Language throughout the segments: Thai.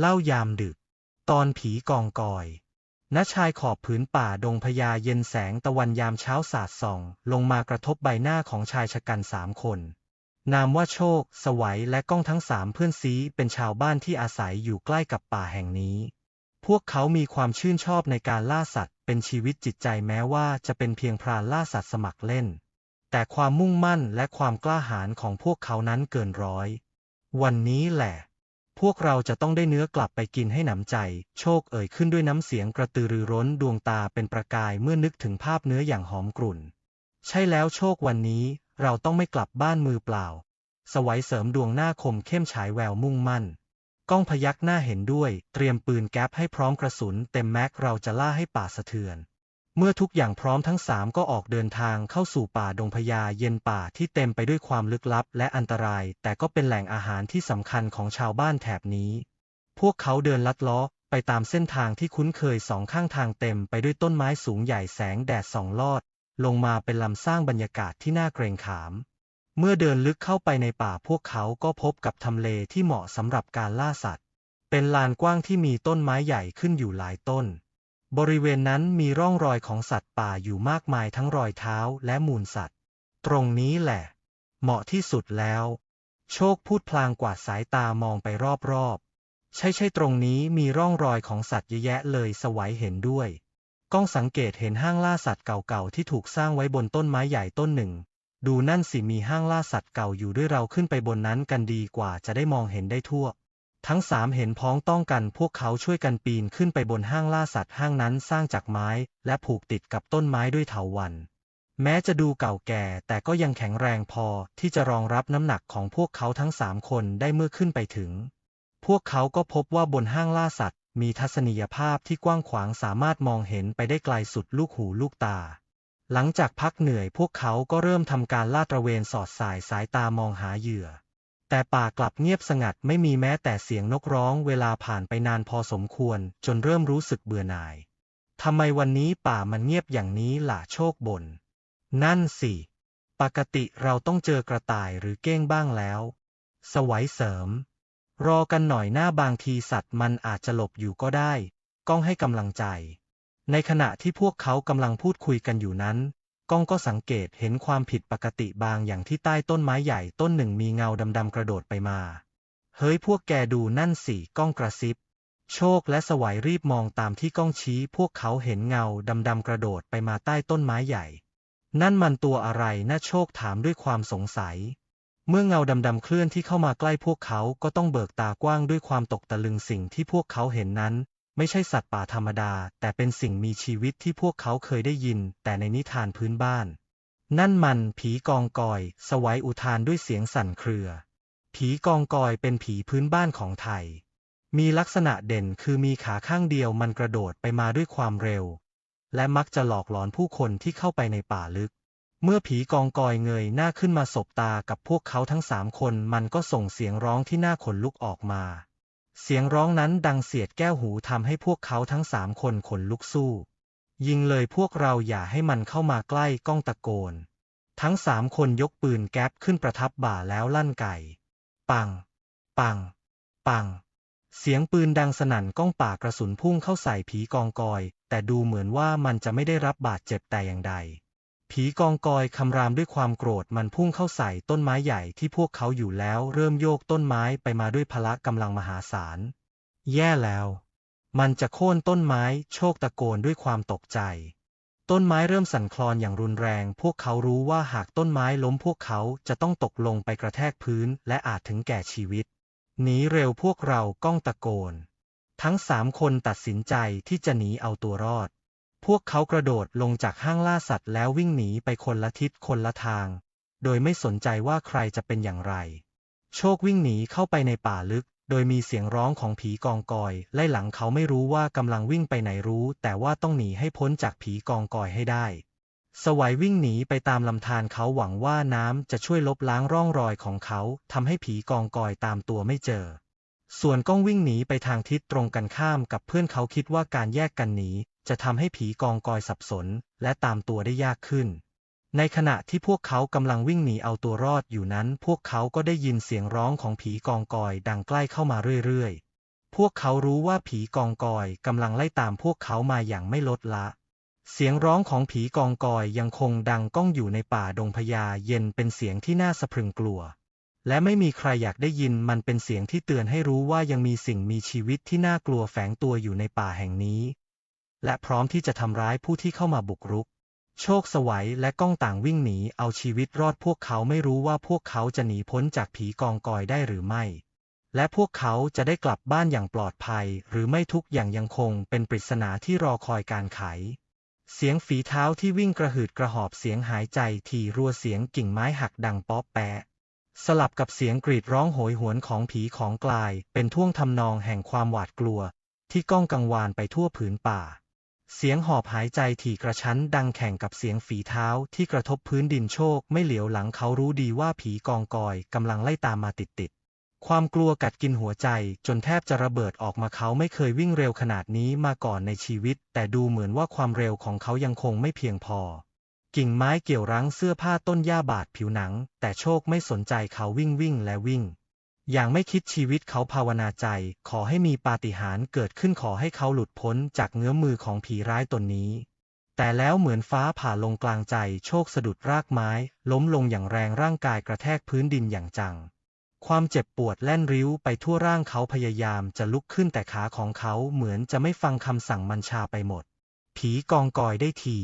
เล่ายามดึก ตอนผีกองกอยณชายขอบผืนป่าดงพญาเย็นแสงตะวันยามเช้าสาดส่อง ลงมากระทบใบหน้าของชายชะกันสามคน นามว่าโชค สวัยและก้องทั้งสามเพื่อนซีเป็นชาวบ้านที่อาศัยอยู่ใกล้กับป่าแห่งนี้ พวกเขามีความชื่นชอบในการล่าสัตว์ เป็นชีวิตจิตใจแม้ว่าจะเป็นเพียงพรานล่าสัตว์สมัครเล่น แต่ความมุ่งมั่นและความกล้าหาญของพวกเขานั้นเกินร้อย วันนี้แหละ พวกเราจะต้องได้เนื้อกลับไปกินให้หนำใจ โชคเอ่ยขึ้นด้วยน้ำเสียงกระตือรือร้นดวงตาเป็นประกายเมื่อนึกถึงภาพเนื้ออย่างหอมกลุ่น ใช่แล้วโชควันนี้ เราต้องไม่กลับบ้านมือเปล่า สวัยเสริมดวงหน้าคมเข้มฉายแววมุ่งมั่น ก้องพยักหน้าเห็นด้วย เตรียมปืนแก๊ปให้พร้อมกระสุน เต็มแม็กเราจะล่าให้ป่าสะเทือน เมื่อทุกอย่างพร้อมทั้งสามก็ออกเดินทางเข้าสู่ป่าดงพญาเย็นป่าที่เต็มไปด้วยความลึกลับและอันตราย แต่ก็เป็นแหล่งอาหารที่สำคัญของชาวบ้านแถบนี้ พวกเขาเดินลัดเล้อไปตามเส้นทางที่คุ้นเคยสองข้างทางเต็มไปด้วยต้นไม้สูงใหญ่แสงแดดส่องลอด ลงมาเป็นลำสร้างบรรยากาศที่น่าเกรงขาม เมื่อเดินลึกเข้าไปในป่าพวกเขาก็พบกับทำเลที่เหมาะสำหรับการล่าสัตว์ เป็นลานกว้างที่มีต้นไม้ใหญ่ขึ้นอยู่หลายต้น บริเวณนั้นมีร่องรอยของสัตว์ป่าอยู่มากมายทั้งรอยเท้าและมูลสัตว์ ตรงนี้แหละ เหมาะที่สุดแล้ว โชคพูดพลางกวาดสายตามองไปรอบๆ ใช่ใช่ตรงนี้มีร่องรอยของสัตว์เยอะแยะเลยสวัยเห็นด้วย ก้องสังเกตเห็นห้างล่าสัตว์เก่าๆที่ถูกสร้างไว้บนต้นไม้ใหญ่ต้นหนึ่ง ดูนั่นสิมีห้างล่าสัตว์เก่าอยู่ด้วยเราขึ้นไปบนนั้นกันดีกว่าจะได้มองเห็นได้ทั่ว ทั้งสามเห็นพ้องต้องกันพวกเขาช่วยกันปีนขึ้นไปบนห้างล่าสัตว์ห้างนั้นสร้างจากไม้ และผูกติดกับต้นไม้ด้วยเถาวัลย์แม้จะดูเก่าแก่แต่ก็ยังแข็งแรงพอที่จะรองรับน้ำหนักของพวกเขาทั้งสามคนได้เมื่อขึ้นไปถึง พวกเขาก็พบว่าบนห้างล่าสัตว์ มีทัศนียภาพที่กว้างขวางสามารถมองเห็นไปได้ไกลสุดลูกหูลูกตา หลังจากพักเหนื่อยพวกเขาก็เริ่มทำการลาดตระเวนสอดสายสายตามองหาเหยื่อ แต่ป่ากลับเงียบสงัดไม่มีแม้แต่เสียงนกร้องเวลาผ่านไปนานพอสมควร จนเริ่มรู้สึกเบื่อหน่าย ทำไมวันนี้ป่ามันเงียบอย่างนี้ล่ะโชคบนนนั่นสิ ปกติเราต้องเจอกระต่ายหรือเก้งบ้างแล้ว สวัยเสริม รอกันหน่อยหน้าบางทีสัตว์มันอาจจะหลบอยู่ก็ได้ ก้องให้กำลังใจ ในขณะที่พวกเขากำลังพูดคุยกันอยู่นั้น ก้องก็สังเกตเห็นความผิดปกติบางอย่างที่ใต้ต้นไม้ใหญ่ต้นหนึ่งมีเงาดำๆกระโดดไปมา เฮ้ยพวกแกดูนั่นสิก้องกระซิบ โชคและสวัยรีบมองตามที่ก้องชี้ พวกเขาเห็นเงาดำๆกระโดดไปมาใต้ต้นไม้ใหญ่ นั่นมันตัวอะไรน่าโชคถามด้วยความสงสัย เมื่อเงาดำๆเคลื่อนที่เข้ามาใกล้พวกเขาก็ต้องเบิกตากว้างด้วยความตกตะลึงสิ่งที่พวกเขาเห็นนั้น ไม่ใช่สัตว์ป่าธรรมดา แต่เป็นสิ่งมีชีวิตที่พวกเขาเคยได้ยิน แต่ในนิทานพื้นบ้าน นั่นมันผีกองกอย สวัยอุทานด้วยเสียงสั่นเครือ ผีกองกอยเป็นผีพื้นบ้านของไทย มีลักษณะเด่นคือมีขาข้างเดียวมันกระโดดไปมาด้วยความเร็ว และมักจะหลอกหลอนผู้คนที่เข้าไปในป่าลึกเมื่อผีกองกอยเงยหน้าขึ้นมาสบตากับพวกเขาทั้งสามคนมันก็ส่งเสียงร้องที่น่าขนลุกออกมา เสียงร้องนั้นดังเสียดแก้วหูทำให้พวกเขาทั้งสามคนขนลุกสู้ ยิงเลยพวกเราอย่าให้มันเข้ามาใกล้ก้องตะโกน ทั้งสามคนยกปืนแก๊ปขึ้นประทับบ่าแล้วลั่นไก่ ปัง ปัง ปัง เสียงปืนดังสนั่นก้องป่ากระสุนพุ่งเข้าใส่ผีกองกอย แต่ดูเหมือนว่ามันจะไม่ได้รับบาดเจ็บแต่อย่างใด ผีกองกอยคำรามด้วยความโกรธมันพุ่งเข้าใส่ต้นไม้ใหญ่ที่พวกเขาอยู่แล้วเริ่มโยกต้นไม้ไปมาด้วยพละกำลังมหาศาล แย่แล้ว มันจะโค่นต้นไม้โชคตะโกนด้วยความตกใจ ต้นไม้เริ่มสั่นคลอนอย่างรุนแรง พวกเขารู้ว่าหากต้นไม้ล้มพวกเขาจะต้องตกลงไปกระแทกพื้นและอาจถึงแก่ชีวิต หนีเร็วพวกเราก้องตะโกน ทั้งสามคนตัดสินใจที่จะหนีเอาตัวรอด พวกเขากระโดดลงจากห้างล่าสัตว์แล้ววิ่งหนีไปคนละทิศคนละทาง โดยไม่สนใจว่าใครจะเป็นอย่างไร โชควิ่งหนีเข้าไปในป่าลึก โดยมีเสียงร้องของผีกองกอย ไล่หลังเขาไม่รู้ว่ากำลังวิ่งไปไหนรู้ แต่ว่าต้องหนีให้พ้นจากผีกองกอยให้ได้ สวัยวิ่งหนีไปตามลำธารเขาหวังว่าน้ำจะช่วยลบล้างร่องรอยของเขาทำให้ผีกองกอยตามตัวไม่เจอส่วนก้องวิ่งหนีไปทางทิศตรงกันข้ามกับเพื่อนเขาคิดว่าการแยกกันหนี จะทำให้ผีกองกอยสับสน และตามตัวได้ยากขึ้น ในขณะที่พวกเขากำลังวิ่งหนีเอาตัวรอดอยู่นั้น พวกเขาก็ได้ยินเสียงร้องของผีกองกอยดังใกล้เข้ามาเรื่อยๆ พวกเขารู้ว่าผีกองกอยกำลังไล่ตามพวกเขามาอย่างไม่ลดละเสียงร้องของผีกองกอยยังคงดังก้องอยู่ในป่าดงพญาเย็นเป็นเสียงที่น่าสะพรึงกลัว และไม่มีใครอยากได้ยินมันเป็นเสียงที่เตือนให้รู้ว่ายังมีสิ่งมีชีวิตที่น่ากลัวแฝงตัวอยู่ในป่าแห่งนี้ และพร้อมที่จะทำร้ายผู้ที่เข้ามาบุกรุก โชคสวัยและก้องต่างวิ่งหนีเอาชีวิตรอดพวกเขาไม่รู้ว่าพวกเขาจะหนีพ้นจากผีกองกอยได้หรือไม่ และพวกเขาจะได้กลับบ้านอย่างปลอดภัย หรือไม่ทุกอย่างยังคงเป็นปริศนาที่รอคอยการไข เสียงฝีเท้าที่วิ่งกระหืดกระหอบเสียงหายใจถี่รัวเสียงกิ่งไม้หักดังป๊อปแปะสลับกับเสียงกรีดร้องโหยหวนของผีของกลาย เป็นท่วงทำนองแห่งความหวาดกลัว ที่ก้องกังวานไปทั่วผืนป่า เสียงหอบหายใจถี่กระชั้นดังแข่งกับเสียงฝีเท้าที่กระทบพื้นดินโชคไม่เหลียวหลังเขารู้ดีว่าผีกองกอยกำลังไล่ตามมาติดๆ ความกลัวกัดกินหัวใจจนแทบจะระเบิดออกมาเขาไม่เคยวิ่งเร็วขนาดนี้มาก่อนในชีวิต แต่ดูเหมือนว่าความเร็วของเขายังคงไม่เพียงพอ กิ่งไม้เกี่ยวรั้งเสื้อผ้าต้นหญ้าบาดผิวหนัง แต่โชคไม่สนใจเขาวิ่งวิ่งและวิ่ง อย่างไม่คิดชีวิตเขาภาวนาใจ ขอให้มีปาฏิหาริย์เกิดขึ้นขอให้เขาหลุดพ้นจากเงื้อมือของผีร้ายตนนี้ แต่แล้วเหมือนฟ้าผ่าลงกลางใจโชคสะดุดรากไม้ ล้มลงอย่างแรงร่างกายกระแทกพื้นดินอย่างจัง ความเจ็บปวดแล่นริ้วไปทั่วร่างเขาพยายามจะลุกขึ้นแต่ขาของเขาเหมือนจะไม่ฟังคำสั่งมันชาไปหมด ผีกองกอยได้ที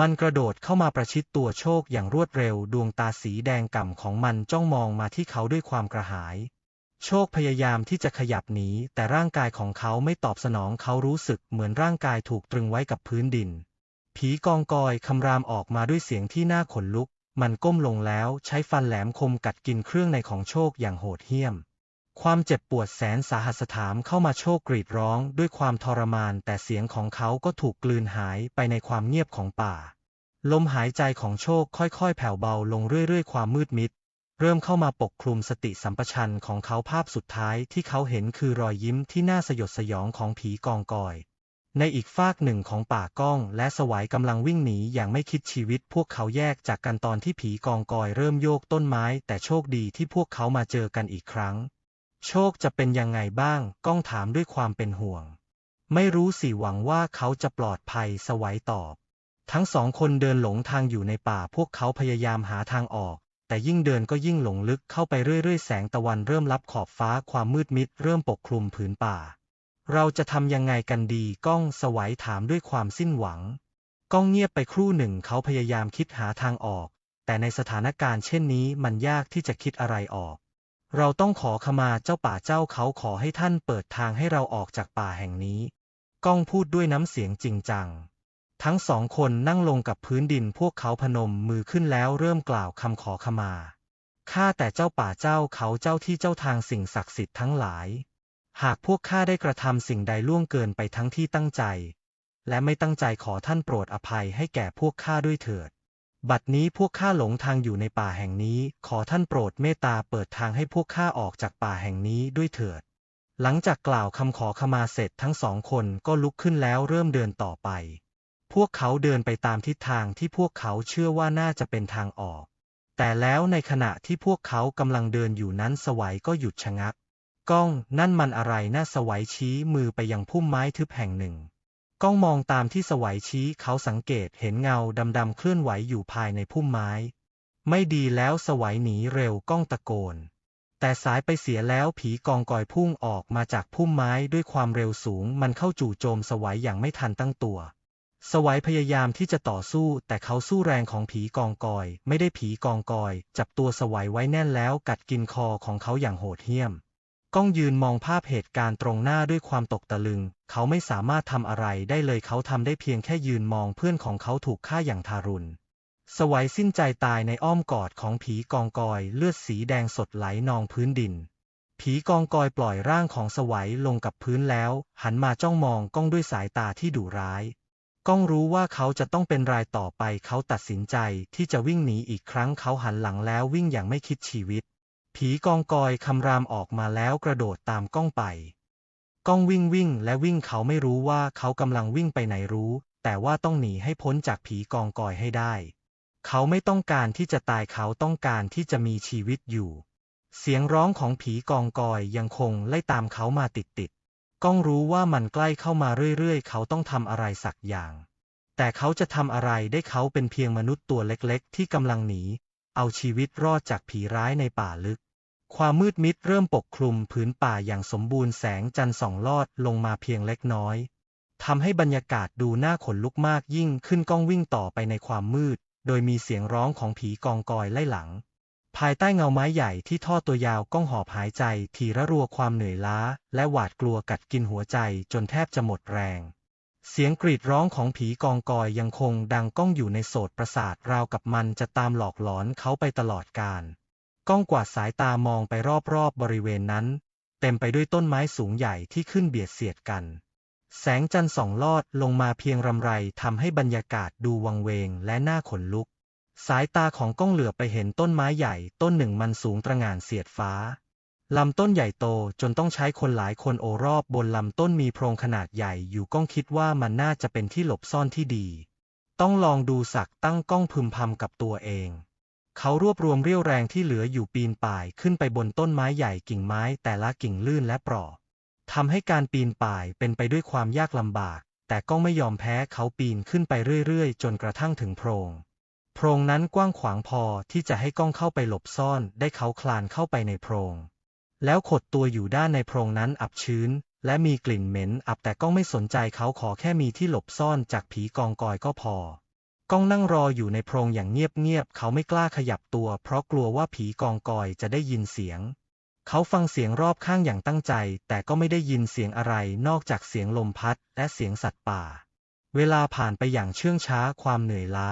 มันกระโดดเข้ามาประชิดตัวโชคอย่างรวดเร็วดวงตาสีแดงก่ำของมันจ้องมองมาที่เขาด้วยความกระหาย โชคพยายามที่จะขยับหนีแต่ร่างกายของเขาไม่ตอบสนองเขารู้สึกเหมือนร่างกายถูกตรึงไว้กับพื้นดิน ผีกองกอยคำรามออกมาด้วยเสียงที่น่าขนลุก มันก้มลงแล้วใช้ฟันแหลมคมกัดกินเครื่องในของโชคอย่างโหดเหี้ยม ความเจ็บปวดแสนสาหัสถามเข้ามาโชคกรีดร้องด้วยความทรมานแต่เสียงของเขาก็ถูกกลืนหายไปในความเงียบของป่า ลมหายใจของโชคค่อยๆ แผ่วเบาลงเรื่อยๆ ความมืดมิด เริ่มเข้ามาปกคลุมสติสัมปชัญญะของเขาภาพสุดท้ายที่เขาเห็นคือรอยยิ้มที่น่าสยดสยองของผีกองกอย ในอีกฟากหนึ่งของป่าก้องและสวายกำลังวิ่งหนีอย่างไม่คิดชีวิต พวกเขาแยกจากกันตอนที่ผีกองกอยเริ่มโยกต้นไม้ แต่โชคดีที่พวกเขามาเจอกันอีกครั้ง โชคจะเป็นยังไงบ้าง ก้องถามด้วยความเป็นห่วง ไม่รู้สิหวังว่าเขาจะปลอดภัยสวายตอบ ทั้งสองคนเดินหลงทางอยู่ในป่าพวกเขาพยายามหาทางออก แต่ยิ่งเดินก็ยิ่งหลงลึกเข้าไปเรื่อยๆ แสงตะวันเริ่มลับขอบฟ้าความมืดมิดเริ่มปกคลุมผืนป่า เราจะทำยังไงกันดีก้องสวัยถามด้วยความสิ้นหวัง ก้องเงียบไปครู่หนึ่งเขาพยายามคิดหาทางออก แต่ในสถานการณ์เช่นนี้มันยากที่จะคิดอะไรออก เราต้องขอขมาเจ้าป่าเจ้าเขาขอให้ท่านเปิดทางให้เราออกจากป่าแห่งนี้ ก้องพูดด้วยน้ำเสียงจริงจัง ทั้งสองคนนั่งลงกับพื้นดินพวกเขาพนมมือขึ้นแล้วเริ่มกล่าวคำขอขมา ข้าแต่เจ้าป่าเจ้าเขาเจ้าที่เจ้าทางสิ่งศักดิ์สิทธิ์ทั้งหลาย หากพวกข้าได้กระทำสิ่งใดล่วงเกินไปทั้งที่ตั้งใจ และไม่ตั้งใจขอท่านโปรดอภัยให้แก่พวกข้าด้วยเถิด บัดนี้พวกข้าหลงทางอยู่ในป่าแห่งนี้ ขอท่านโปรดเมตตาเปิดทางให้พวกข้าออกจากป่าแห่งนี้ด้วยเถิด หลังจากกล่าวคำขอขมาเสร็จทั้งสองคนก็ลุกขึ้นแล้วเริ่มเดินต่อไป พวกเขาเดินไปตามทิศทางที่พวกเขาเชื่อว่าน่าจะเป็นทางออก แต่แล้วในขณะที่พวกเขากำลังเดินอยู่นั้นสวัยก็หยุดชะงัก ก้อง นั่นมันอะไรน่าสวัยชี้มือไปยังพุ่มไม้ทึบแห่งหนึ่ง ก้องมองตามที่สวัยชี้เขาสังเกตเห็นเงาดำๆเคลื่อนไหวอยู่ภายในพุ่มไม้ ไม่ดีแล้วสวัยหนีเร็วก้องตะโกน แต่สายไปเสียแล้วผีกองกอยพุ่งออกมาจากพุ่มไม้ด้วยความเร็วสูง มันเข้าจู่โจมสวัยอย่างไม่ทันตั้งตัว สวัยพยายามที่จะต่อสู้ แต่เขาสู้แรงของผีกองกอย ไม่ได้ผีกองกอย จับตัวสวัยไว้แน่นแล้วกัดกินคอของเขาอย่างโหดเหี้ยม ก้องยืนมองภาพเหตุการณ์ตรงหน้าด้วยความตกตะลึง เขาไม่สามารถทำอะไรได้เลยเขาทำได้เพียงแค่ยืนมองเพื่อนของเขาถูกฆ่าอย่างทารุณ สวัยสิ้นใจตายในอ้อมกอดของผีกองกอยเลือดสีแดงสดไหลนองพื้นดิน ผีกองกอยปล่อยร่างของสวัยลงกับพื้นแล้ว หันมาจ้องมองก้องด้วยสายตาที่ดุร้ายก้องรู้ว่าเขาจะต้องเป็นรายต่อไปเขาตัดสินใจที่จะวิ่งหนีอีกครั้งเขาหันหลังแล้ววิ่งอย่างไม่คิดชีวิต ผีกองกอยคำรามออกมาแล้วกระโดดตามก้องไป ก้องวิ่งวิ่งและวิ่งเขาไม่รู้ว่าเขากำลังวิ่งไปไหนรู้ แต่ว่าต้องหนีให้พ้นจากผีกองกอยให้ได้ เขาไม่ต้องการที่จะตายเขาต้องการที่จะมีชีวิตอยู่ เสียงร้องของผีกองกอยยังคงไล่ตามเขามาติดติดก้องรู้ว่ามันใกล้เข้ามาเรื่อยๆ เขาต้องทำอะไรสักอย่าง แต่เขาจะทำอะไรได้เขาเป็นเพียงมนุษย์ตัวเล็กๆ ที่กำลังหนี เอาชีวิตรอดจากผีร้ายในป่าลึก ความมืดมิดเริ่มปกคลุมผืนป่าอย่างสมบูรณ์แสงจันทร์ส่องลอดลงมาเพียงเล็กน้อยทำให้บรรยากาศดูน่าขนลุกมากยิ่งขึ้นก้องวิ่งต่อไปในความมืด โดยมีเสียงร้องของผีกองกอยไล่หลัง ภายใต้เงาไม้ใหญ่ที่ทอดตัวยาวก้องหอบหายใจ ทีระรัวความเหนื่อยล้า และหวาดกลัวกัดกินหัวใจจนแทบจะหมดแรง เสียงกรีดร้องของผีกองกอยยังคงดังก้องอยู่ในโสตประสาทราวกับมันจะตามหลอกหลอนเขาไปตลอดกาล ก้องกวาดสายตามองไปรอบๆบบริเวณนั้น เต็มไปด้วยต้นไม้สูงใหญ่ที่ขึ้นเบียดเสียดกัน แสงจันทร์ส่องลอดลงมาเพียงรำไรทำให้บรรยากาศดูวังเวงและน่าขนลุก สายตาของก้องเหลือไปเห็นต้นไม้ใหญ่ ต้นหนึ่งมันสูงตระหง่านเสียดฟ้าลำต้นใหญ่โตจนต้องใช้คนหลายคนโอรอบบนลำต้นมีโพรงขนาดใหญ่อยู่ก้องคิดว่ามันน่าจะเป็นที่หลบซ่อนที่ดี ต้องลองดูสักตั้งก้องพึมพำกับตัวเอง เขารวบรวมเรี่ยวแรงที่เหลืออยู่ปีนป่ายขึ้นไปบนต้นไม้ใหญ่กิ่งไม้แต่ละกิ่งลื่นและเปราะทำให้การปีนป่ายเป็นไปด้วยความยากลำบาก แต่ก็ไม่ยอมแพ้เขาปีนขึ้นไปเรื่อยๆ จนกระทั่งถึงโพรง โพรงนั้นกว้างขวางพอที่จะให้ก้องเข้าไปหลบซ่อนได้เขาคลานเข้าไปในโพรง แล้วขดตัวอยู่ด้านในโพรงนั้นอับชื้น และมีกลิ่นเหม็นอับแต่ก้องไม่สนใจเขาขอแค่มีที่หลบซ่อนจากผีกองกอยก็พอ ก้องนั่งรออยู่ในโพรงอย่างเงียบๆ เขาไม่กล้าขยับตัว เพราะกลัวว่าผีกองกอยจะได้ยินเสียง เขาฟังเสียงรอบข้างอย่างตั้งใจ แต่ก็ไม่ได้ยินเสียงอะไรนอกจากเสียงลมพัดและเสียงสัตว์ป่า เวลาผ่านไปอย่างเชื่องช้าความเหนื่อยล้า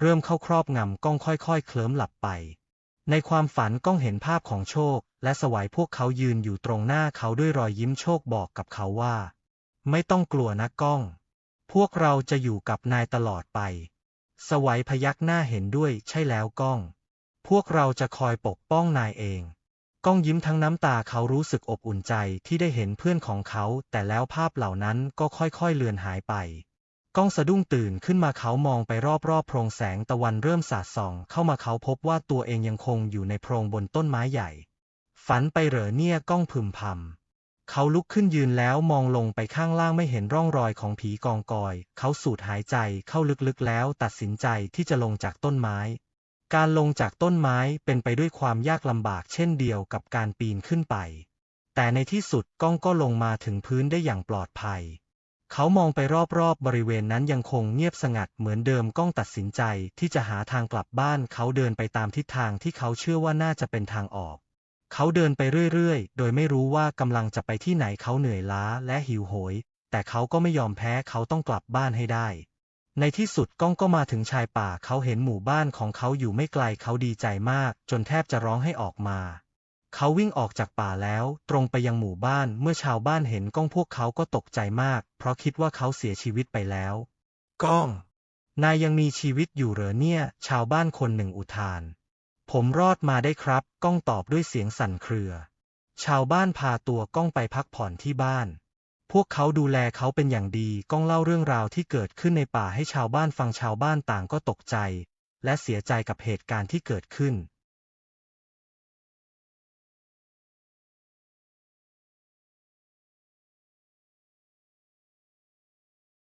เริ่มเข้าครอบงำก้องค่อยๆ เคลิ้มหลับไป ในความฝันก้องเห็นภาพของโชค และสวายพวกเขายืนอยู่ตรงหน้าเขาด้วยรอยยิ้มโชคบอกกับเขาว่า ไม่ต้องกลัวนะก้อง พวกเราจะอยู่กับนายตลอดไป สวัยพยักหน้าเห็นด้วยใช่แล้วก้อง พวกเราจะคอยปกป้องนายเอง ก้องยิ้มทั้งน้ำตาเขารู้สึกอบอุ่นใจที่ได้เห็นเพื่อนของเขา แต่แล้วภาพเหล่านั้นก็ค่อยๆเลือนหายไป ก้องสะดุ้งตื่นขึ้นมาเขามองไปรอบๆโพรงแสงตะวันเริ่มสาดส่อง เข้ามาเขาพบว่าตัวเองยังคงอยู่ในโพรงบนต้นไม้ใหญ่ ฝันไปเหรอเนี่ยก้องพึมพำ เขาลุกขึ้นยืนแล้วมองลงไปข้างล่างไม่เห็นร่องรอยของผีกองกอย เขาสูดหายใจเข้าลึกๆแล้วตัดสินใจที่จะลงจากต้นไม้ การลงจากต้นไม้เป็นไปด้วยความยากลำบากเช่นเดียวกับการปีนขึ้นไป แต่ในที่สุดก้องก็ลงมาถึงพื้นได้อย่างปลอดภัย เขามองไปรอบๆบบริเวณนั้นยังคงเงียบสงัดเหมือนเดิมก้องตัดสินใจที่จะหาทางกลับบ้านเขาเดินไปตามทิศทางที่เขาเชื่อว่าน่าจะเป็นทางออก เขาเดินไปเรื่อยๆ โดยไม่รู้ว่ากำลังจะไปที่ไหนเขาเหนื่อยล้าและหิวโหย แต่เขาก็ไม่ยอมแพ้เขาต้องกลับบ้านให้ได้ ในที่สุดก้องก็มาถึงชายป่าเขาเห็นหมู่บ้านของเขาอยู่ไม่ไกลเขาดีใจมาก จนแทบจะร้องให้ออกมา เขาวิ่งออกจากป่าแล้ว ตรงไปยังหมู่บ้านเมื่อชาวบ้านเห็นก้องพวกเขาก็ตกใจมาก เพราะคิดว่าเขาเสียชีวิตไปแล้ว ก้อง นายยังมีชีวิตอยู่เหรอเนี่ย ชาวบ้านคนหนึ่งอุทาน ผมรอดมาได้ครับ ก้องตอบด้วยเสียงสั่นเครือ ชาวบ้านพาตัวก้องไปพักผ่อนที่บ้าน พวกเขาดูแลเขาเป็นอย่างดี ก้องเล่าเรื่องราวที่เกิดขึ้นในป่าให้ชาวบ้านฟังชาวบ้านต่างก็ตกใจ และเสียใจกับเหตุการณ์ที่เกิดขึ้น